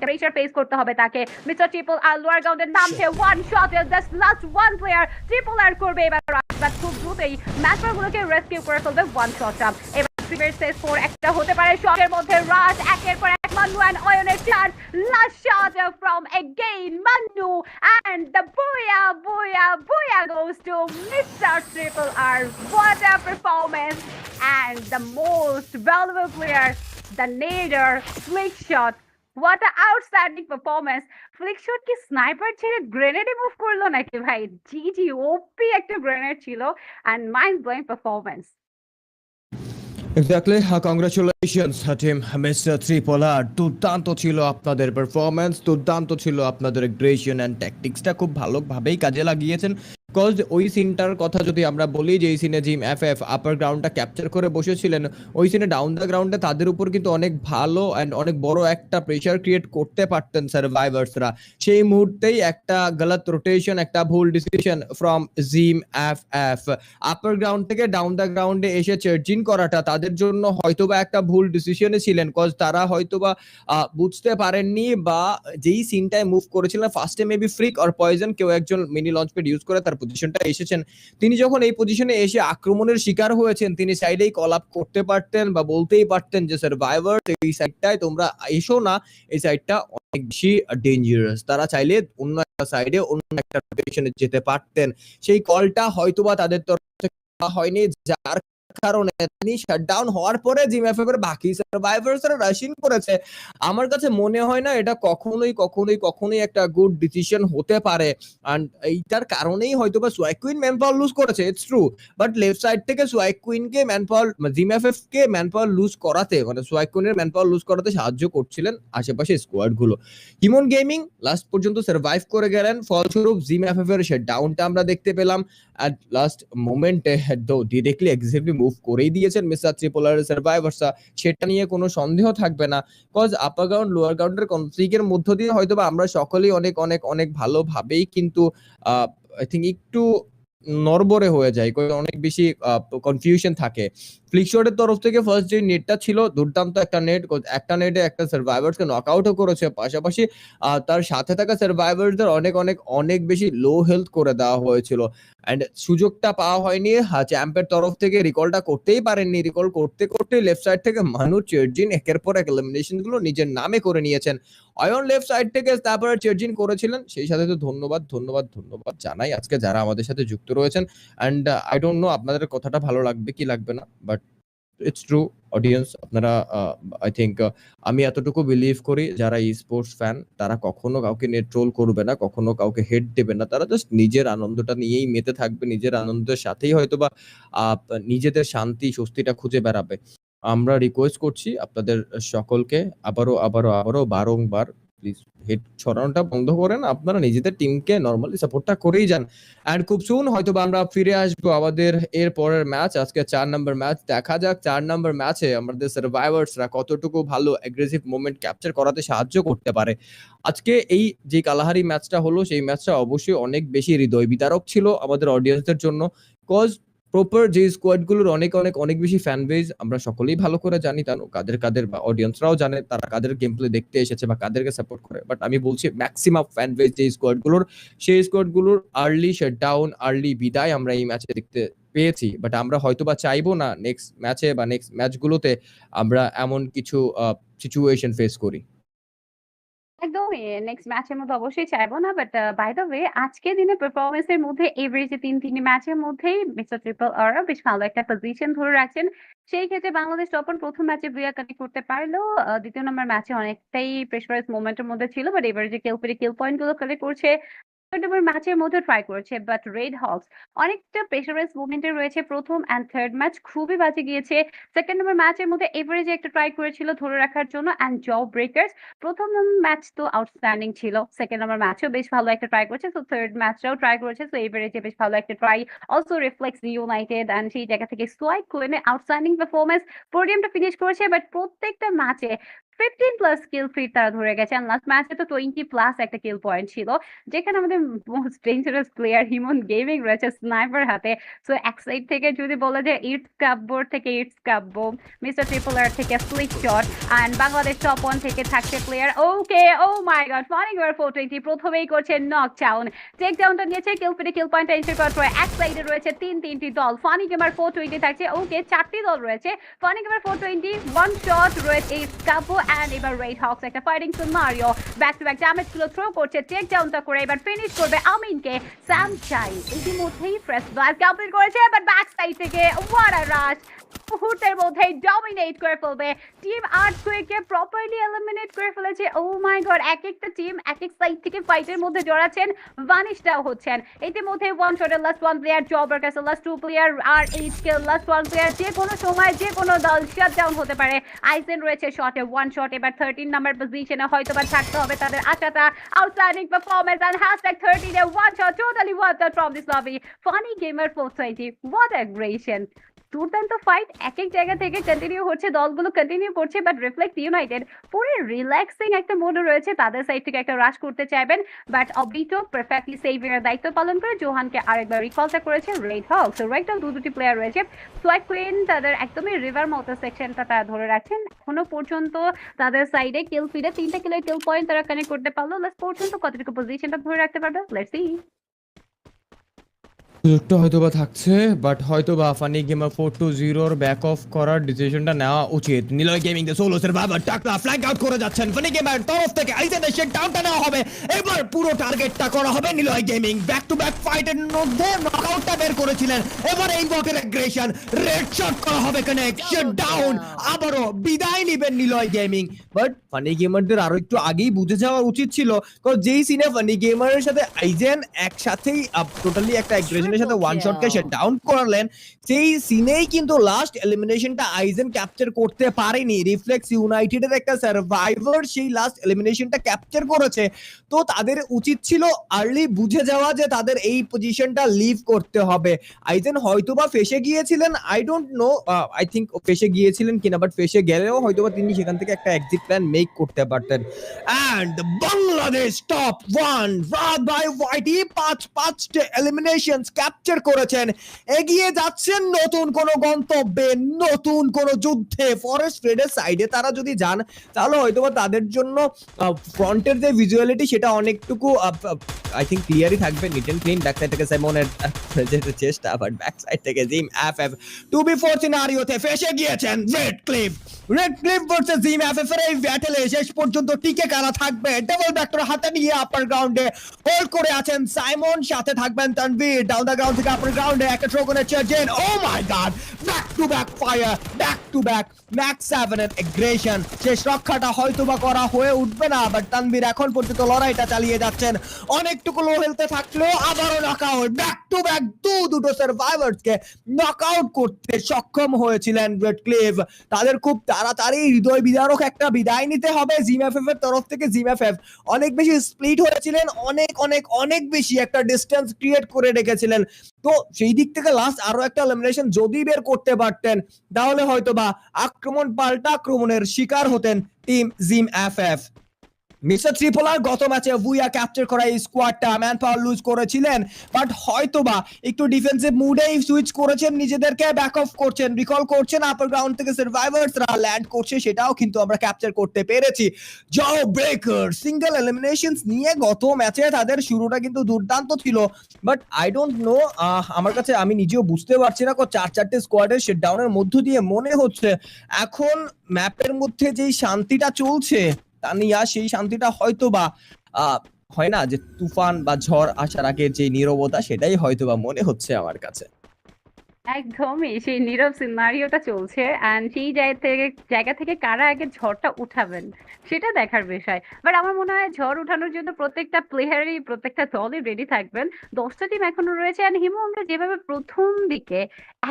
Pressure face করতে হবে তাকে মিস্টার ট্রিপল আর লোয়ার গ্রাউন্ডের নামছে one shot just last one player triple R করবে এবার রাজবাদ খুব দ্রুতই ম্যাচগুলোকে রেস্কিউ করে ফেলবে ওয়ান শটটা এবার ভার্সেস ফোর একটা হতে পারে শটের মধ্যে রাশ একের পর এক মান্নু অ্যান্ড অয়নের charge last shot from again Mannu and the booyah booyah booyah goes to Mr. Triple R. What a performance! And the most valuable player, the nader, flick shot. A outstanding performance! Flick shot কি sniper ছেড়ে গ্রেনেডে move করল নাকি ভাই? জি জি ওপি একটা grenade ছিল and mind blowing performance exactly congratulations team mister triple R দুর্দান্ত ছিল আপনাদের পারফরমেন্স দুর্দান্ত ছিল আপনাদের গ্রেশন অ্যান্ড ট্যাকটিক্সটা খুব ভালোভাবেই কাজে লাগিয়েছেন। কজ ওই সিনটার কথা যদি আমরা বলি যে এই সিনে জিম এফ এফ আপার গ্রাউন্ডটা ক্যাপচার করে বসেছিলেন, ওই সিনে ডাউন দ্য গ্রাউন্ডে তাদের উপর কিন্তু অনেক ভালো অ্যান্ড অনেক বড় একটা প্রেশার ক্রিয়েট করতে পারতেন সার্ভাইভার্সরা সেই মুহূর্তেই একটা গলত রোটেশন একটা ভুল decision from gym F F upper ground থেকে ডাউন দ্য গ্রাউন্ডে এসে চার্জিং করাটা তাদের জন্য হয়তোবা একটা ভুল ডিসিশনে ছিলেন কজ তারা হয়তোবা বুঝতে পারেননি বা যেই সিনটায় মুভ করেছিলেন ফার্স্টে মেবি ফ্রিক আর পয়জন কেউ একজন মিনি লঞ্চ প্যাড ইউজ করে তার পজিশনটা এসেছেন। তিনি যখন এই পজিশনে এসে আক্রমণের শিকার হয়েছেন, তিনি সাইডেই কল আপ করতে পারতেন বা বলতেই পারতেন যে স্যার সার্ভাইভার এই সাইডটায় তোমরা এসো না। এই সাইডটা অনেক বেশি ডেঞ্জারাস তারা চাইলে অন্য একটা সাইডে অন্য একটা পজিশনে যেতে পারতেন। সেই কলটা হয়তোবা তাদের তরফ থেকে হয়নি, যার কারণে তিনি শাটডাউন হওয়ার পরে জিম এফ এর বাকি সার্ভাইভার্সরা রাশিং করেছে। আমার কাছে মনে হয় না এটা কখনোই কখনোই কখনোই একটা গুড ডিসিশন হতে পারে। অ্যান্ড এইটার কারণেই হয়তো বা সোয়াই কুইন পাওয়ার লুজ করেছে it's true but left side থেকে swag কুইনকে man power gym F F কে ম্যান লুজ করাতে মানে সোয়াই কুইনের পাওয়ার লুজ করাতে সাহায্য করছিলেন আশেপাশে স্কোয়াডগুলো। হিমন গেমিং লাস্ট পর্যন্ত সার্ভাইভ করে গেলেন, ফলস্বরূপ জিম এফ এফ এর সে ডাউনটা আমরা দেখতে পেলাম। অ্যাট লাস্ট মোমেন্টে ডিরেক্টলি এক্সাক্টলি মুভ করেই দিয়েছেন মিস্টার ত্রিপোলার সার্ভাইভার্সা সেটা নিয়ে কোনো সন্দেহ থাকবে না। কজ আপার গ্রাউন্ড লোয়ার গ্রাউন্ডের কনফ্লিকের মধ্য দিয়ে হয়তো আমরা সকলেই অনেক অনেক অনেক ভালোভাবেই কিন্তু আই থিঙ্ক একটু নরবরে হয়ে যায় অনেক বেশি কনফিউশন থাকে। ফ্লিকশটের তরফ থেকে ফার্স্ট যে নেটটা ছিল, দুর্দান্ত একটা নেট একটা নেটে একটা সার্ভাইভার্সকে নক আউটও করেছে। পাশাপাশি তার সাথে থাকা সার্ভাইভার্সদের অনেক অনেক অনেক বেশি লো হেলথ করে দেওয়া হয়েছিল। অ্যান্ড সুযোগটা পাওয়া হয়নি। চ্যাম্পের তরফ থেকে রিকলটা করতেই পারেননি। রিকল করতে করতে লেফট সাইড থেকে মানু চার্জিন একের পর এক এলিমিনেশনগুলো নিজের নামে করে নিয়েছেন। অয়ন লেফট সাইড থেকে তারপরে চার্জিন করেছিলেন। সেই সাথে তো ধন্যবাদ ধন্যবাদ ধন্যবাদ জানাই আজকে যারা আমাদের সাথে যুক্ত রয়েছেন। অ্যান্ড আই ডোন্ট নো আপনাদের কথাটা ভালো লাগবে কি লাগবে না বাট ইটস ট্রু অডিয়েন্স আপনারা আই থিঙ্ক আমি এতটুকু বিলিভ করি যারা ই স্পোর্টস ফ্যান তারা কখনো কাউকে নিয়ে ট্রোল করবে না কখনো কাউকে হেড দেবে না। তারা জাস্ট নিজের আনন্দটা নিয়েই মেতে থাকবে নিজের আনন্দের সাথেই হয়তোবা আহ, নিজেদের শান্তি স্বস্তিটা খুঁজে বেড়াবে। আমরা রিকোয়েস্ট করছি আপনাদের সকলকে আবারও আবারও আবারও বারংবার প্লিজ হেড ছড়ানোটা বন্ধ করেন। আপনারা নিজেদের টিমকে নর্মালি সাপোর্টটা করেই যান। অ্যান্ড খুব সুন হয়তো আমরা ফিরে আসব আমাদের এর পরের ম্যাচ আজকে চার নম্বর ম্যাচ দেখা যাক চার নম্বর ম্যাচে আমাদের সার্ভাইভার্সরা কতটুকু ভালো অ্যাগ্রেসিভ মুভমেন্ট ক্যাপচার করাতে সাহায্য করতে পারে। আজকে এই যে কালাহারি ম্যাচটা হলো, সেই ম্যাচটা অবশ্যই অনেক বেশি হৃদয় বিতারক ছিল আমাদের অডিয়েন্সদের জন্য। কজ প্রপার যে স্কোয়াডগুলোর অনেক অনেক অনেক বেশি ফ্যান বেজ আমরা সকলেই ভালো করে জানি জানো কাদের কাদের বা অডিয়েন্সরাও জানে, তারা কাদের গেম প্লে দেখতে এসেছে বা কাদেরকে সাপোর্ট করে। বাট আমি বলছি ম্যাক্সিমাম ফ্যান বেজ যে স্কোয়াডগুলোর সেই স্কোয়াডগুলোর আর্লি ডাউন আর্লি বিদায় আমরা এই ম্যাচে দেখতে পেয়েছি। বাট আমরা হয়তো বা চাইব না নেক্সট ম্যাচে বা নেক্সট ম্যাচগুলোতে আমরা এমন কিছু সিচুয়েশন ফেস করি। একদমই নেক্সট ম্যাচের মধ্যে অবশ্যই চাইব না বাট বাই দ্য ওয়ে আজকে দিনে পারফরমেন্স এর মধ্যে এভারেজে তিন তিন ম্যাচের মধ্যেই মিস্টার ট্রিপল আর বেশ ভালো একটা পজিশন ধরে রাখছেন। সেই ক্ষেত্রে বাংলাদেশ তখন প্রথম ম্যাচে বিয়া কানেক্ট করতে পারল দ্বিতীয় নম্বর ম্যাচে অনেকটাই প্রেশারাইজ মোমেন্টের মধ্যে ছিল বাট এভারেজে কেউ পেরে কেউ পয়েন্টগুলো কালেক্ট করছে ম্যাচের মধ্যে ট্রাই করেছে বাট রেড অনেকটা প্রেশারাইজ মুভমেন্টে রয়েছে প্রথম অ্যান্ড থার্ড ম্যাচ খুবই বাজে গিয়েছে। সেকেন্ড নম্বর ম্যাচের মধ্যে এভারেজে একটা ট্রাই করেছিল ধরে রাখার জন্য অ্যান্ড জব ব্রেকার্স প্রথম ম্যাচ তো আউটস্ট্যান্ডিং ছিল সেকেন্ড নম্বর ম্যাচেও বেশ ভালো একটা ট্রাই করেছে তো থার্ড ম্যাচটাও ট্রাই করেছে তো এভারেজে বেশ ভালো একটা try also reflex united and সেই জায়গা থেকে সোয়াইপ করে আউটস্ট্যান্ডিং পারফরমেন্স পোডিয়ামটা ফিনিশ করেছে বাট প্রত্যেকটা ম্যাচে 15 প্লাস কিল ফিট তারা ধরে গেছে এন্ড লাস্ট ম্যাচে তো 20 প্লাস একটা কিল পয়েন্ট ছিল, যেখানে আমাদের most dangerous player Himon gaming রয়েছে স্নাইপার হাতে। সো এক সাইড থেকে যদি বলা যায় ইটস কাব্বোর থেকে it's Kabbo mister triple R থেকে flick shot and Bangladesh top one থেকে থাকছে player okay oh my God funny war four twenty প্রথমেই করছে নক ডাউন টেক ডাউনটা নিয়েছে কিল ফিটে কিল পয়েন্ট এনশিওর করার পরে এক সাইডে রয়েছে তিন তিনটি দল। ফানি গেমার ফোর টোয়েন্টি থাকছে ওকে চারটি দল রয়েছে। Funny gamer four twenty one shot রয়েছে এই কাব্বো অ্যান্ড এবার রেড হক্স একটা fighting scenario back to back ড্যামেজগুলো throw করছে টেক ডাউনটা করে এবার ফিনিশ করবে আমিনকে স্যাম চাই ইতিমধ্যেই ফ্রেশ ব্লাড কমপ্লিট করেছে বাট ব্যাক সাইড থেকে ওয়াট আ রাশ মুহূর্তের মধ্যেই ডমিনেট করে ফেলবে। টিম আর্ট কুইকে প্রপারলি এলিমিনেট করে ফেলেছে। ও মাই গড এক একটা টিম এক এক সাইড থেকে ফাইটের মধ্যে জড়াচ্ছেন ভানিশটাও হচ্ছেন। ইতিমধ্যে ওয়ান শটের লাস্ট ওয়ান প্লেয়ার জবের কাছে লাস্ট টু প্লেয়ার আর H K last one player যে কোনো সময় যে কোনো দল শাট ডাউন হতে পারে। আইসেন রয়েছে শটে ওয়ান এবার থার্টিন নাম্বার পজিশনে হয়তো বা থাকতে হবে তাদের আশাটা outstanding performance and hashtag 13 and one shot totally worth it from this lobby. Funny gamer 420. What aggression. দুর্দান্ত ফাইট এক এক জায়গা থেকে কন্টিনিউ হচ্ছে, দলগুলো কন্টিনিউ করছে বাট রিফ্লেক্ট ইউনাইটেড পুরো রিল্যাক্সিং একটা মোডে রয়েছে, তাদের সাইড থেকে একটা রাশ করতে চাইবেন। বাট অবিটো পারফেক্টলি সেভিয়ার দায়িত্ব পালন করে, জোহানকে আরেকবার রিকলটা করেছে রেড হক সো রাইট দু দুটি প্লেয়ার রয়েছে। সোয়াইট কুইন তাদের একদমই রিভার মতো সেকশনটা তারা ধরে রাখছেন। এখনও পর্যন্ত তাদের সাইডে কিল ফিডে তিনটা কিলের কিল পয়েন্ট তারা কানেক্ট করতে পারল। লাস্ট পর্যন্ত কতটুকু পজিশনটা ধরে রাখতে পারবে? লেটস সি সুযোগটা হয়তো বা থাকছে বাট হয়তো বা গেমার ফোর টু জিরোর ব্যাক অফ করার ডিসিশনটা নেওয়া উচিত। Niloy gaming the solo survivor টাকলা ফ্ল্যাগ আউট করে যাচ্ছেন। ফানি গেমার তরফ থেকে ডাউনটা নেওয়া হবে। এবার পুরো টার্গেটটা করা হবে Niloy gaming back to back ফাইটের মধ্যে নকআউটটা বের করেছিলেন। এবার এই বকের অ্যাগ্রেশন রেড শট করা হবে ডাউন আবারও বিদায় নেবেন নিলয় গেমিং বাট ফানি গেমারদের আরও একটু আগেই বুঝে যাওয়া উচিত ছিল। কারণ যেই সিনে ফানি গেমারের সাথে আইজেন একসাথেই টোটালি একটা অ্যাগ্রেশনের সাথে ওয়ান শটকে সে ডাউন করলেন। সেই সিনেই কিন্তু লাস্ট এলিমিনেশনটা আইজেন ক্যাপচার করতে পারেনি। রিফ্লেক্স ইউনাইটেডের একটা সার্ভাইভার সেই লাস্ট এলিমিনেশনটা ক্যাপচার করেছে। তো তাদের উচিত ছিল আর্লি বুঝে যাওয়া যে তাদের এই পজিশনটা লিভ করতে হবে। আইজেন হয়তোবা ফেসে গিয়েছিলেন। I don't know I think ফেসে গিয়েছিলেন কিনা বাট ফেসে গেলেও হয়তোবা তিনি সেখান থেকে একটা এক্সিট প্ল্যান মেক করতে পারতেন। অ্যান্ড বাংলাদেশ টপ ওয়ান রাত বাই ওয়াইটি পাঁচ পাঁচটা এলিমিনেশন ক্যাপচার করেছেন। এগিয়ে যাচ্ছেন নতুন কোন গন্তব্যে, নতুন কোন যুদ্ধে। ফরেস্ট রেডের সাইডে তারা যদি যান, তাহলে হয়তোবা তাদের জন্য ফ্রন্টের যে ভিজুয়ালিটি সেটা অনেকটুকু আই থিঙ্ক ক্লিয়ারই থাকবে। Neat and clean back side থেকে সাইমনের যেতে চেষ্টা বাট ব্যাক সাইড থেকে gym F F two v four সিনারিওতে ফেসে গিয়েছেন red cliff red cliff versus gym F F এর এই ব্যাটেলে শেষ পর্যন্ত টিকে কারা থাকবে? ডাবল ব্যাক্টর হাতে নিয়ে আপার গ্রাউন্ডে হোল্ড করে আছেন সাইমন সাথে থাকবেন তানভীর ডাউন দ্য গ্রাউন্ড থেকে আপার গ্রাউন্ডে একটা থ্রো করে চেজেন ও my God back to back fire back to back max seven এর এগ্রেশন শেষ রক্ষাটা হয়তো বা করা হয়ে উঠবে না বাট তানভীর এখন পর্যন্ত লড়াইটা চালিয়ে যাচ্ছেন। অনেকটুকু লো হেলতে থাকলেও আবারও নকআউট ব্যাক টু ব্যাক দু দুটো সার্ভাইভার্স কে নকআউট করতে সক্ষম হয়েছিলেন রেড ক্লিভ তাদের খুব তাড়াতাড়ি হৃদয় বিদারক একটা বিদায় নিতে হবে জিম এফ এর তরফ থেকে জিম এফ এফ অনেক বেশি স্প্লিট হয়েছিলেন, অনেক অনেক অনেক বেশি একটা ডিস্টেন্স ক্রিয়েট করে রেখেছিলেন তো সেই দিক থেকে লাস্ট আরও একটা এলিমিনেশন যদি বের করতে পারতেন, তাহলে হয়তো বা আক্রমণ পাল্টা আক্রমণের শিকার হতেন team gym F F mister triple R গত ম্যাচে ভুইয়া ক্যাপচার করা এই স্কোয়াডটা ম্যান পাওয়ার লুজ করেছিলেন, বাট হয়তোবা একটু ডিফেন্সিভ মুডেই সুইচ করেছেন, নিজেদেরকে ব্যাক অফ করছেন রিকল করছেন আপার গ্রাউন্ড থেকে সার্ভাইভার্সরা ল্যান্ড করছে, সেটাও কিন্তু আমরা ক্যাপচার করতে পেরেছি। জো ব্রেকার সিঙ্গেল এলিমিনেশনস নিয়ে গত ম্যাচে তাদের শুরুটা কিন্তু দুর্দান্ত ছিল বাট আই ডোন্ট নো আমার কাছে আমি নিজেও বুঝতে পারছি না চার চারটে স্কোয়াডের শেট ডাউনের মধ্য দিয়ে মনে হচ্ছে, এখন ম্যাপের মধ্যে যেই শান্তিটা চলছে তানিয়া সেই শান্তিটা হয়তো বা হয় না যে তুফান বা ঝড় আসার আগে যে নীরবতা সেটাই হয়তো বা মনে হচ্ছে আমার কাছে। একদমই, সেই নীরব সিনারিওটা চলছে অ্যান্ড সেই জায়গা থেকে জায়গা থেকে কারা আগে ঝড়টা উঠাবেন, সেটা দেখার বিষয়। বাট আমার মনে হয় ঝড় উঠানোর জন্য প্রত্যেকটা প্লেয়ারই প্রত্যেকটা দলই রেডি থাকবেন। দশটা টিম এখনও রয়েছে অ্যান্ড হিমু, আমরা যেভাবে প্রথম দিকে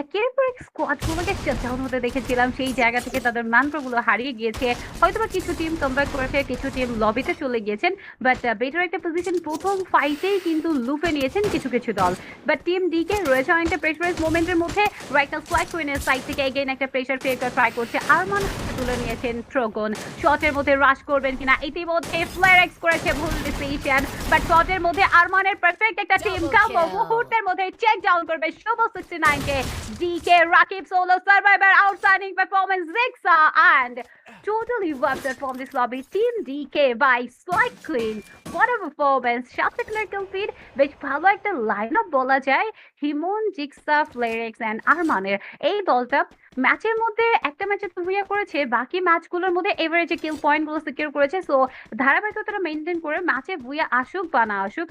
একের পর এক স্কোয়াডগুলোকে ডাউন হতে দেখেছিলাম, সেই জায়গা থেকে তাদের মান্ত্রগুলো হারিয়ে গিয়েছে। হয়তো বা কিছু টিম কমব্যাক করেছে কিছু টিম লবিতে চলে গিয়েছেন বাট বেটার একটা পজিশন প্রথম ফাইটেই কিন্তু লুপে নিয়েছেন কিছু কিছু দল। বাট টিম ডিকে রয়েছে অনেকটা প্রেশারাইজ মোমেন্টের মধ্যে রাইট নাও ফ্লাইট কুইনের সাইড থেকে এগেইন একটা ক্রিয়েট ট্রাই করছে। আরমান তুলে নিয়েছেন ট্রোগন শটের মধ্যে রাশ করবেন কিনা ইতিমধ্যে ফ্লেয়ার এক্স করেছে ভুল ডিসিশন বাট শটের মধ্যে আরমানের পারফেক্ট একটা টিম কাম্বো মুহূর্তের মধ্যে চেক ডাউন করবে শুভ 69 কে। DK Rakib solo survivor outstanding performance Gixxer and totally out from this lobby. Team DK by Slight Queen what a performance. সাথে ক্লিয়ার ফিড বেশ ভালো একটা লাইন আপ বলা যায়. হিমন জিক্সা ফ্লেরেক্স এন্ড আরমানের এই দলটা ম্যাচের মধ্যে একটা ম্যাচে তুমিয়া করেছে। বাকি ম্যাচগুলোর মধ্যে এভারেজে কিল পয়েন্টগুলো সিকিউর করেছে। সো ধারাবাহিকতাটা মেনটেন করে ম্যাচে ভুইয়া আসুক বা না আসুক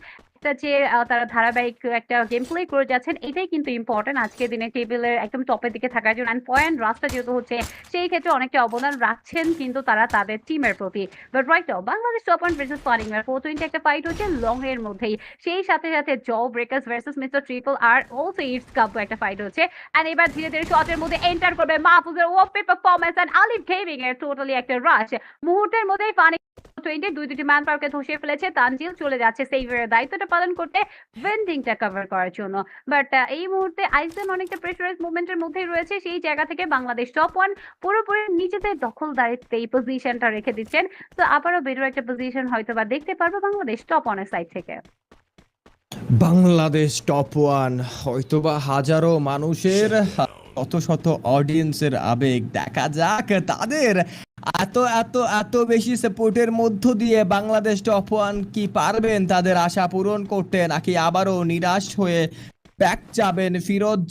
একটা যে তারা ধারাবাহিক একটা গেম প্লে করে যাচ্ছেন, এটাই কিন্তু ইম্পর্টেন্ট আজকের দিনে টেবিলের একদম টপের দিকে থাকার জন্য। অ্যান্ড পয়েন্ট রাস্তা যেহেতু হচ্ছে, সেই ক্ষেত্রে অনেকটা অবদান রাখছেন কিন্তু তারা তাদের টিমের প্রতি। But right Bangladesh top point versus faring four twenty একটা ফাইট হচ্ছে লং এর মধ্যেই। সেই সাথে সাথে জ breakers versus mister triple R also it's cup একটা ফাইট হচ্ছে। অ্যান্ড এবার ধীরে ধীরে শটের মধ্যে এন্টার করবে মাহফুজের ওপে পারফরমেন্স অ্যান্ড আলিফ গেমিং এর টোটালি একটা রাশ মুহূর্তের মধ্যেই ফানি টোয়েন্টি দুই দুটি ম্যান পাওয়ারকে ধসিয়ে ফেলেছে। তানজিল চলে যাচ্ছে সেইভারের দায়িত্বটা পালন করতে ভেন্ডিংটা কভার করার জন্য। বাট এই মুহূর্তে আইসেন অনেকটা প্রেশারাইজ মুভমেন্টের মধ্যেই রয়েছে। সেই জায়গা থেকে বাংলাদেশ টপ ওয়ান পুরোপুরি নিজেদের দখলদারিত্বে এই পজিশনটা রেখে দিচ্ছেন। তো আবারও বেরো একটা পজিশন হয়তো বা দেখতে পারব বাংলাদেশ টপ ওয়ানের সাইড থেকে। বাংলাদেশ টপ ওয়ান হয়তোবা হাজারো মানুষের শত শত অডিয়েন্সের আবেগ। দেখা যাক, তাদের এত এত এত বেশি সাপোর্টের মধ্য দিয়ে বাংলাদেশ টপ ওয়ান কি পারবেন? তাদের আশা পূরণ করতে নাকি আবারও নিরাশ হয়ে ব্যাক যাবেন? ফিরোজ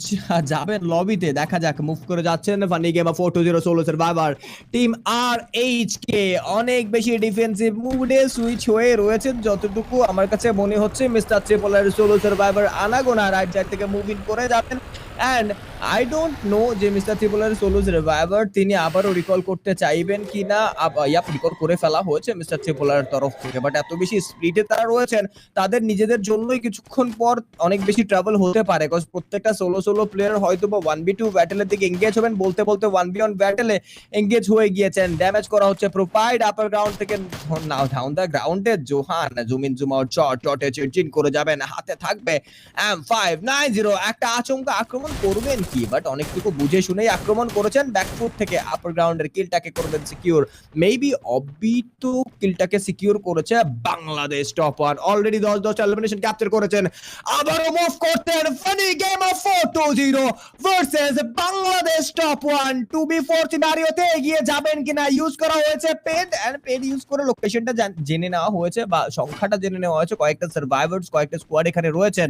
যাবেন লবিতে দেখা যাক মুভ করে যাচ্ছেন funny game four two zero solo survivor team আর এইচ কে অনেক বেশি ডিফেন্সিভ মুডে সুইচ হয়ে রয়েছেন যতটুকু আমার কাছে মনে হচ্ছে। মিস্টার ট্রিপলার সোলো সার্ভাইভার আনাগোনা রাইট সাইড থেকে মুভিং করে যাবেন। অ্যান্ড আই ডোন্ট নো যে mister triple R solo survivor তিনি আবারও রিকল করতে চাইবেন কিনা ইয়াপ রিকল করে ফেলা হয়েছে মিস্টার ট্রিপলার তরফ থেকে। বাট এত বেশি স্পিডে তারা রয়েছেন, তাদের নিজেদের জন্যই কিছুক্ষণ পর অনেক বেশি ট্রাভেল হতে পারে। বিকজ প্রত্যেকটা সোলো সোলো প্লেয়ার হয়তো বা ওয়ান বি টু ব্যাটেলের দিকে এঙ্গেজ হবেন, বলতে বলতে ওয়ান বি ওয়ান ব্যাটেলে এঙ্গেজ হয়ে গিয়েছেন। ড্যামেজ করা হচ্ছে প্রোপাইড আপার গ্রাউন্ড থেকে। ডাউন দ্য গ্রাউন্ডে জোহান জুমিন জুমাও চট চটে চিটচিন করে যাবেন। হাতে থাকবে এম ফাইভ নাইন জিরো একটা আচমকা আক্রমণ করবেন কি? বাট অনেকটুকু বুঝে শুনেই আক্রমণ করেছেন। ব্যাকফুট থেকে আপার গ্রাউন্ডের কিলটাকে করবেন সিকিউর মেবি অবি তো কিলটাকে সিকিউর করেছে বাংলাদেশ টপ ওয়ান অলরেডি দশ দশ এলিমিনেশন ক্যাপচার করেছেন। আবারও মুভ করতেন funny game of four two zero versus Bangladesh top one two v four সিনারিওতে এগিয়ে যাবেন কিনা ইউজ করা হয়েছে পেড এন্ড পেড ইউজ করে লোকেশনটা জেনে নেওয়া হয়েছে বা সংখ্যাটা জেনে নেওয়া হয়েছে। কয়েকটা সার্ভাইভার্স কয়েকটা স্কোয়াড এখানে রয়েছেন।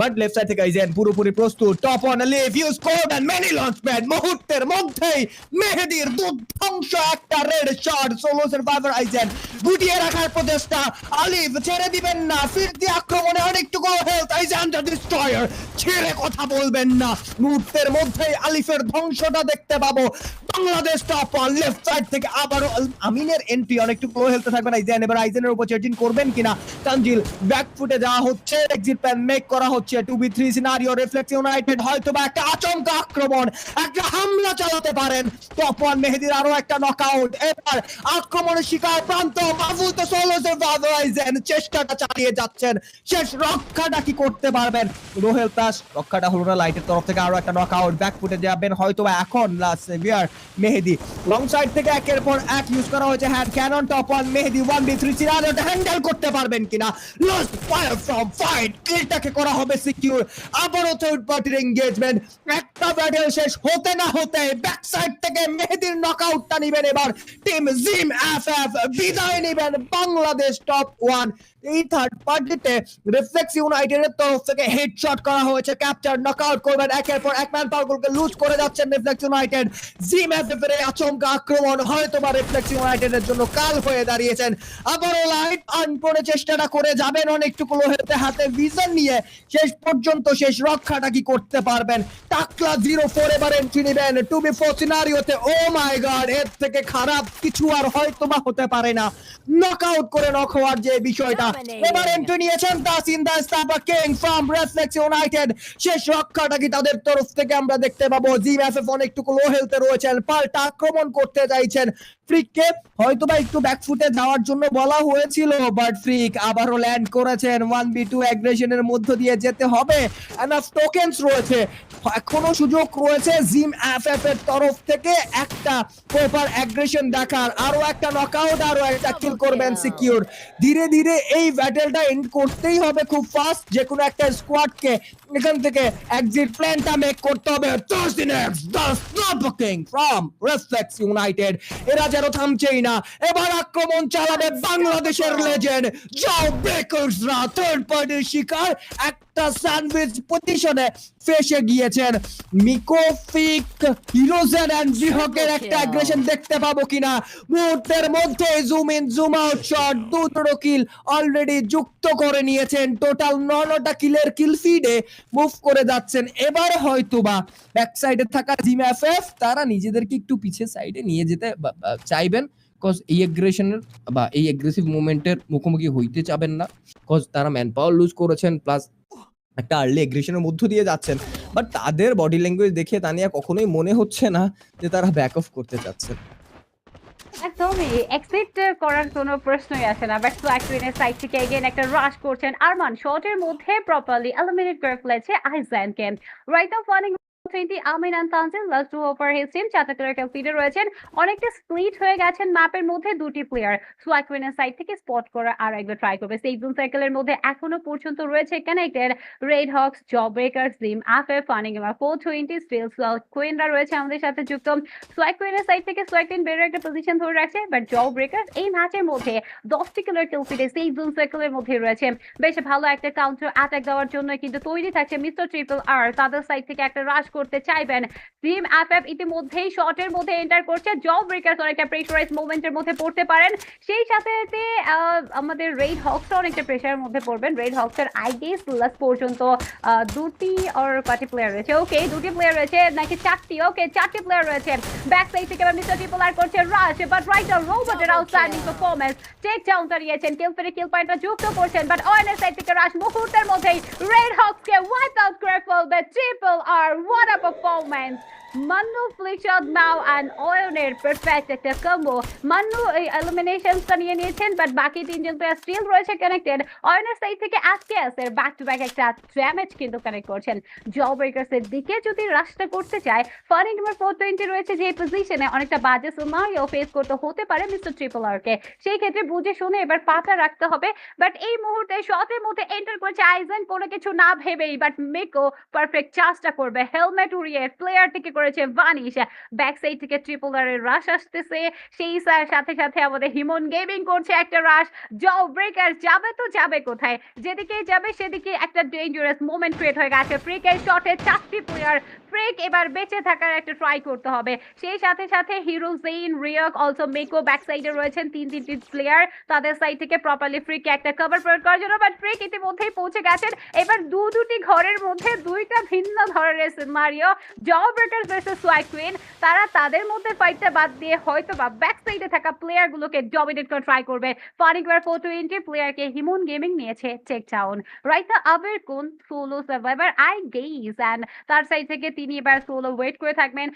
বাট লেফট সাইড থেকে আইজেন পুরোপুরি প্রস্তুত। Top leave use code many launch মুহূর্তের মধ্যেই মেহেদির দুর্ধ্বংস একটা red shot solo survivor Aizen গুটিয়ে রাখার প্রচেষ্টা। আলিফ, ছেড়ে দিবেন না। ফিরতি আক্রমণে অনেকটুকু হেলথ আইজেন দ্য ডিস্ট্রয়ার ছেড়ে কথা বলবেন না। মুহূর্তের মধ্যেই আলিফের ধ্বংসটা দেখতে পাবো। Bangladesh top on left side থেকে আবারও আমিনের এন্ট্রি অনেকটু লো হেলথে থাকবেন আইজেন এবার আইজেনের উপর চেটিং করবেন কিনা? তানজিল ব্যাক ফুটে যাওয়া হচ্ছে এক্সিট প্ল্যান মেক করা হচ্ছে। Two v three scenario reflex united হয়তো বা একটা আচমকা আক্রমণ, একটা হামলা চালাতে পারেন। তপন মেহেদির আরও একটা নকআউট এবার আক্রমণের শিকার প্রান্ত মাহফুজ সোলোসের আইজেন চেষ্টাটা চালিয়ে যাচ্ছেন। শেষ রক্ষাটা কি করতে পারবেন? রোহেল প্লাস রক্ষাটা হলো না লাইটের তরফ থেকে আরও একটা নকআউট ব্যাক ফুটে যাবেন হয়তো বা এখন last saviour Mehedi. Long side থেকে একের পর এক ইউজ করা হয়েছে hand cannon top one Mehedi one v three handle করতে পারবেন কিনা? লাস্ট ফায়ার ফ্রম ফাইট কিলটাকে করা হবে সিকিউর আবারও থার্ড পার্টির এঙ্গেজমেন্ট একটা ব্যাটেল শেষ হতে না হতে ব্যাক সাইড থেকে মেহেদির নকআউটটা নেবেন এবার। টিম জিম এফ এফ বিদায় নেবেন বাংলাদেশ টপ ওয়ান এই থার্ড পার্টিতে রিফ্লেক্স ইউনাইটেডের তরফ থেকে হেডশট করা হয়েছে। ক্যাপচার নকআউট করবেন। একের পর এক ম্যান পাওয়ারগুলোকে লুজ করে যাচ্ছেন রিফ্লেক্স ইউনাইটেড এফ এর এই আচমকা আক্রমণ হয়তো বা রিফ্লেক্স ইউনাইটেডের জন্য কাল হয়ে দাঁড়িয়েছেন। আবারও লাইট আন করে চেষ্টাটা করে যাবেন অনেকটুকু লোহেতে হাতে ভিজন নিয়ে। শেষ পর্যন্ত শেষ রক্ষাটা কি করতে পারবেন? টাকলা জিরো ফোর এবার এন্ট্রি নেবেন। টু বি ফোর সিনারিওতে ও মাই গড এর থেকে খারাপ কিছু আর হয়তো বা হতে পারে না। নকআউট করে নক হওয়ার যে বিষয়টা এবার এন্ট্রি নিয়েছেন কিং ফ্রম রেফ্লেক্স ইউনাইটেড। শেষ রক্ষাটা কি তাদের তরফ থেকে আমরা দেখতে পাবো? জিম এফএফ অনেকটুকু লো হেলথে রয়েছেন পাল্টা আক্রমণ করতে চাইছেন। ফ্রিককে হয়তো বা একটু ব্যাকফুটে যাওয়ার জন্য বলা হয়েছিল বাট ফ্রিক আবারও ল্যান্ড করেছেন। ওয়ান বি টু অ্যাগ্রেশনের মধ্য দিয়ে যেতে হবে। এনাফ টোকেনস রয়েছে। এখনও সুযোগ রয়েছে জিম এফএফ এর তরফ থেকে একটা প্রপার অ্যাগ্রেশন দেখার। আরও একটা নকআউট আরও একটা কিল করবেন সিকিউর ধীরে ধীরে এই ব্যাটেলটা এন্ড করতেই হবে খুব ফাস্ট যে কোনো একটা স্কোয়াডকে এখান থেকে এক্সিট প্ল্যানটা মেক করতে হবে Reflex United. এরা যেন থামছেই না। এবার আক্রমণ চালাবে বাংলাদেশের লেজেন্ড ব্রেকার্সরা থার্ড পার্টির শিকার একটা স্যান্ডউইচ পজিশনে ফেসে গিয়েছেন। মিকোফিক হিরোজেন এন্ড জিহকের একটা অ্যাগ্রেশন দেখতে পাবো কিনা? মুহূর্তের মধ্যে zoom in zoom out shot দুটো কিল অলরেডি যুক্ত করে নিয়েছেন। টোটাল নটা কিলের কিল ফিডে মুভ করে যাচ্ছেন। এবার হয়তোবা ব্যাক সাইডে থাকা জিম এফএফ তারা নিজেদেরকে একটু পিছে সাইডে নিয়ে যেতে চাইবেন। কজ এই অ্যাগ্রেশনের বা, এই মুভমেন্টের মুখোমুখি হইতে চাবেন না। কজ তারা ম্যান পাওয়ার লুজ করেছেন প্লাস একটা আর্লি এগ্রেশনের মধ্য দিয়ে যাচ্ছেন। বাট তাদের বডি ল্যাঙ্গুয়েজ দেখে তানিয়া কখনোই মনে হচ্ছে না যে তারা ব্যাক অফ করতে চাচ্ছেন। একদমই এক্সিট করার কোনো প্রশ্নই আসে না বাট সোয়াকউইনের সাইড থেকে এগেন একটা রাশ করছেন আরমান শর্টের মধ্যে প্রপারলি এলিমিনেট করে ফেলেছে আইজ্যানকে right of warning twenty Amin and Tanzil, last two over his team চারটা ক্লিয়ার রয়েছেন। অনেকটা স্প্লিট হয়ে গেছেন ম্যাপের মধ্যে দুটি প্লেয়ার সোয়াকউইনের সাইড থেকে স্পট করা আর একবার ট্রাই করবে। সেফ জোন সার্কেলের মধ্যে এখনও পর্যন্ত রয়েছে connected red hawks job breaker gym আফে ফানিং এবার ফোর টোয়েন্টি স্টিল সোয়াকউইনরা রয়েছে আমাদের সাথে যুক্ত। সোয়াকউইনের সাইড থেকে সোয়াকউইন বেরো একটা পজিশন ধরে রাখছে বাট জব ব্রেকার এই ম্যাচের মধ্যে দশটি কিলোর সেফ জোন সার্কেলের মধ্যে রয়েছে। বেশ ভালো একটা কাউন্টার অ্যাটাক দেওয়ার জন্য কিন্তু তৈরি থাকছে মিস্টার ট্রিপল আর তাদের সাইড থেকে একটা রাশ করতে চাইবেন। টিম অ্যাপ ইতিমধ্যেই শর্টের মধ্যে এন্টার করছে। জব ব্রেকার অনেকটা প্রেশারাইজ মুভমেন্টের মধ্যে পড়তে পারেন। সেই সাথে সাথে আমাদের রেড হকসটা অনেকটা প্রেশারের মধ্যে পড়বেন। রেড হকসের আই গেস লাস্ট পর্যন্ত দুটি আর কটি প্লেয়ার রয়েছে? ওকে দুটি প্লেয়ার রয়েছে নাকি চারটি? ওকে চারটি প্লেয়ার রয়েছে। ব্যাক সাইড থেকে মিস্টার ট্রিপল আর করছে রাশ বাট রাইট আর রোবটের আউটস্ট্যান্ডিং পারফরম্যান্স টেক ডাউন দাঁড়িয়েছেন কিল ফিরে কিল পয়েন্টটা যুক্ত করছেন বাট অয়নের সাইড থেকে রাশ মুহূর্তের মধ্যেই রেড হকসকে ওয়াইপ আউট করে ফেলবে triple R what a performance Mannu flick shot now and অয়নের পারফেক্ট একটা কম্বো মান্নু এই এলিমিনেশনসটা নিয়ে নিয়েছেন বাট বাকি তিনজন প্লেয়ার স্টিল রয়েছে কানেক্টেড অয়নের সাইড থেকে আজকে আছে ব্যাক টু ব্যাক একটা ড্যামেজ কিন্তু কানেক্ট করছেন। জব ব্রেকার্সের দিকে যদি রাশটা করতে চায় ফানি নাম্বার ফোর টোয়েন্টি রয়েছে যে পজিশনে অনেকটা বাজে সিনারিও ফেস করতে হতে পারে মিস্টার ট্রিপল আরকে সেই ক্ষেত্রে বুঝে শুনে এবার পাটা রাখতে হবে বাট এই মুহূর্তে শটের মধ্যে এন্টার করছে আইজেন কোনো কিছু না ভেবেই বাট মেকো পারফেক্ট চার্জটা করবে। হেলমেট উড়িয়ে প্লেয়ার থেকে করেছে ভানিশ ব্যাক সাইড থেকে ট্রিপল আর এর রাশ আসতেছে। সেই সাথে সাথে আমাদের হিমন গেমিং করছে একটা রাশ জব ব্রেকার যাবে তো যাবে কোথায়? যেদিকে যাবে সেদিকে একটা ডেঞ্জারাস মোমেন্ট ক্রিয়েট হয়ে গেছে। ফ্রিকের শটে চারটি প্লেয়ার ফ্রিক এবার বেঁচে থাকার একটা ট্রাই করতে হবে। সেই সাথে সাথে হিরো জেইন রিয়ক অলসো মেকো ব্যাক সাইডে রয়েছেন তিন তিনটি প্লেয়ার তাদের সাইড থেকে প্রপারলি ফ্রিকে একটা কভার প্রয়োগ করার জন্য বাট ফ্রিক ইতিমধ্যেই পৌঁছে গেছেন। এবার দু দুটি ঘরের মধ্যে দুইটা ভিন্ন ধরনের scenario job breakers versus swag queen তারা তাদের মধ্যে ফাইটটা বাদ দিয়ে হয়তো বা ব্যাক সাইডে থাকা প্লেয়ারগুলোকে ডমিনেট করে ট্রাই করবে। ফানিকবার ফোর টোয়েন্টি প্লেয়ারকে হিমন গেমিং নিয়েছে চেক ডাউন রাইট আবের কোন solo survivor I guess and তার সাইড থেকে তিনি এবার সোলো ওয়েট করে থাকবেন।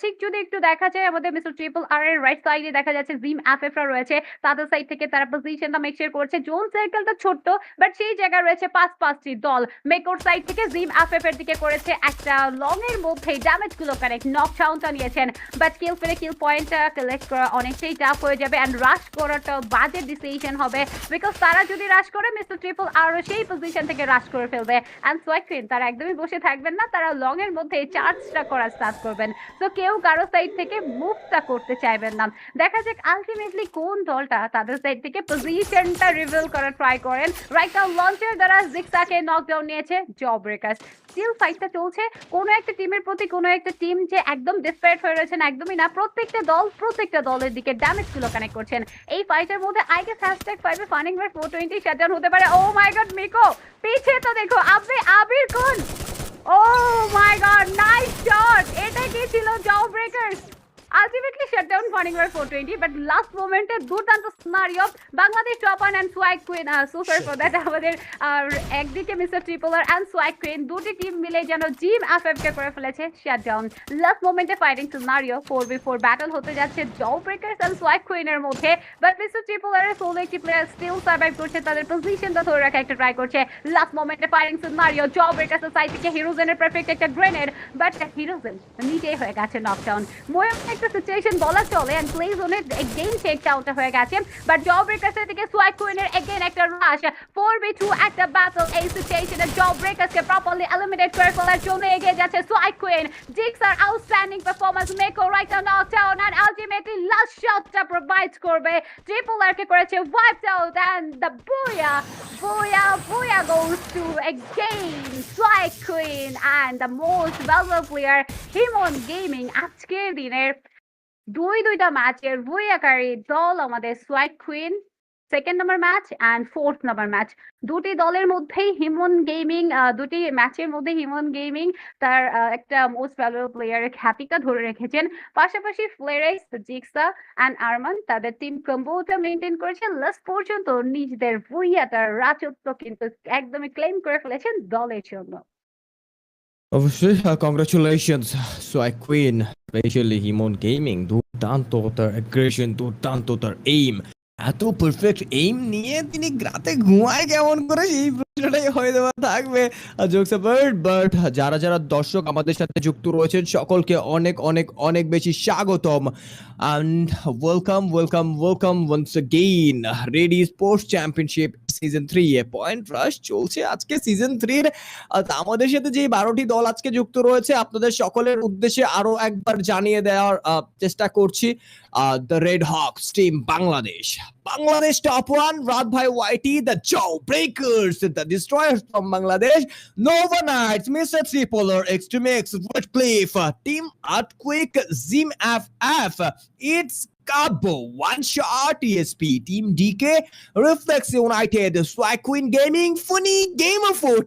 ঠিক যদি একটু দেখা যায় আমাদের মিস্টার ট্রিপল আর এর রাইট সাইডে দেখা যাচ্ছে জিম অ্যাফেফরা রয়েছে। তাদের সাইড থেকে তারা পজিশনটা মেকশিওর করছে। জোন সার্কেলটা ছোট্ট বাট সেই জায়গায় রয়েছে পাঁচ পাঁচটি দল। মেকোর সাইড থেকে জিম অ্যাফেফের দিকে করেছে একটা লং এর মধ্যে ড্যামেজগুলো কানেক্ট নক ডাউনটা নিয়েছেন। বাট কিল ফিরে কিল পয়েন্টটা কালেক্ট করা অনেকটাই টাফ হয়ে যাবে অ্যান্ড রাশ করাটা বাজে ডিসিশন হবে। বিকজ তারা যদি রাশ করে মিস্টার ট্রিপল আরও সেই পজিশন থেকে রাশ করে ফেলবে। অ্যান্ড সোয়াক্রিন তারা একদমই বসে থাকবেন না, তারা লং এর মধ্যে চার্জটা করা স্টার্ট করবেন। তো কেউ কারও সাইড থেকে মুভটা করতে চাইবেন না। দেখা যাক আলটিমেটলি কোন দলটা তাদের সাইড থেকে পজিশনটা রিভিল করার ট্রাই করেন। রাইট নাও লঞ্চের দ্বারা জিক্সাকে নকডাউন নিয়েছে জব ব্রেকার্স স্টিল ফাইটটা চলছে। কোনো একটা টিমের প্রতি কোনো একটা টিম যে একদম ডিসপায়ার্ড হয়ে রয়েছেন একদমই না, প্রত্যেকটা দল প্রত্যেকটা দলের দিকে ড্যামেজগুলো কানেক্ট করছেন। এই ফাইটের মধ্যে আই গেস হ্যাশট্যাগ ফাইভে ফানিং ফোর টোয়েন্টি শাটডাউন হতে পারে। ও মাই গড মিকো পিছে তো দেখো আপনি আবির কোন? Oh my God nice shot এটা কি ছিল? জব ব্রেকার্স আলটিমেটলি শাটডাউন ফানিং ওয়ার 420 বাট লাস্ট মোমেন্টে দুর্দান্ত scenario Bangladesh top one and swag queen so sorry for that আমাদের আর একদিকে mister triple R and swag queen দুটি টিম মিলে যেন জিম এফএফ কে করে ফেলেছে শাটডাউন লাস্ট মোমেন্টে ফাইটিং সিনারিও 4v4 ব্যাটল হতে যাচ্ছে জল ব্রেকার্স এন্ড সোয়াগ কুইনের মধ্যে বাট মিস্টার ট্রিপলারের সোলো একটি প্লেয়ার স্টিল সার্ভাইভ করছে তাদের পজিশনটা ধরে রাখা একটা ট্রাই করছে। লাস্ট মোমেন্টে ফাইটিং সিনারিও জল ব্রেকার্সের সাইড থেকে হিরোজেনের পারফেক্ট একটা গ্রেনেড বাট হিরোজেন নিজেই হয়ে গেছে নকডাউন ময়ূর একটা সিচুয়েশন বলা চলে এন্ড প্লে জোনে গেম টেক ডাউনটা হয়ে গেছে। বাট জব ব্রেকার্সের দিকে সোয়াগ কুইনের এগেন একটা রাশ ফোর বি টু একটা ব্যাটল এই সিচুয়েশনে জব ব্রেকার্সকে প্রপারলি এলিমিনেট করে ফেলার জন্য এগিয়ে যাচ্ছে সোয়াগ কুইন জিক্স আর outstanding performance মেকো right now knockdown and ultimately last শটটা প্রোভাইড করবে। ট্রিপল আর কে করেছে wiped out and the booyah booyah বুয়া goes to again Swag Queen and the most valuable player Himon gaming আজকের দিনের দুই দুইটা ম্যাচের ভুইয়াকারী দল আমাদের swag queen second number match and fourth number match দুটি দলের মধ্যেই হিমন গেমিং দুটি ম্যাচের মধ্যে হিমন গেমিং তার একটা মোস্ট ভ্যালুয়েবল প্লেয়ারের খ্যাতিটা ধরে রেখেছেন। পাশাপাশি ফ্লেরেক্স জিক্সা অ্যান্ড আরমান তাদের টিম কম্বোটা মেনটেন করেছেন। লাস্ট পর্যন্ত নিজেদের ভুইয়াটার রাজত্ব কিন্তু একদমই ক্লেম করে ফেলেছেন দলের জন্য। অবশ্যই কংগ্রাচুলেশনস সোয়াই কুইন স্পেশালি হিমন গেমিং দুর্দান্ত তার অ্যাগ্রেশন দুর্দান্ত তার এইম এত পারফেক্ট এইম নিয়ে তিনি রাতে ঘুমায় কেমন করে? সেই বাট যারা যারা দর্শক আমাদের সাথে যুক্ত রয়েছেন, সকলকে অনেক অনেক অনেক বেশি স্বাগতম। Welcome welcome welcome once again ready sports championship season three এ পয়েন্ট রাশ চলছে আজকে সিজন থ্রির আমাদের সাথে যে বারোটি দল আজকে যুক্ত রয়েছে, আপনাদের সকলের উদ্দেশ্যে আরও একবার জানিয়ে দেওয়ার চেষ্টা করছি the red hawks team Bangladesh Bangladesh top one, Radbhai YT the jawbreakers, the destroyers from Bangladesh, Nova Knights, Mr. Tripolar, Extremix, Woodcliff, Team Earthquake, Zim FF, It's Cabo, One Shot, ESP, Team DK, Reflex United, Swag Queen Gaming, Funny Gamer 4,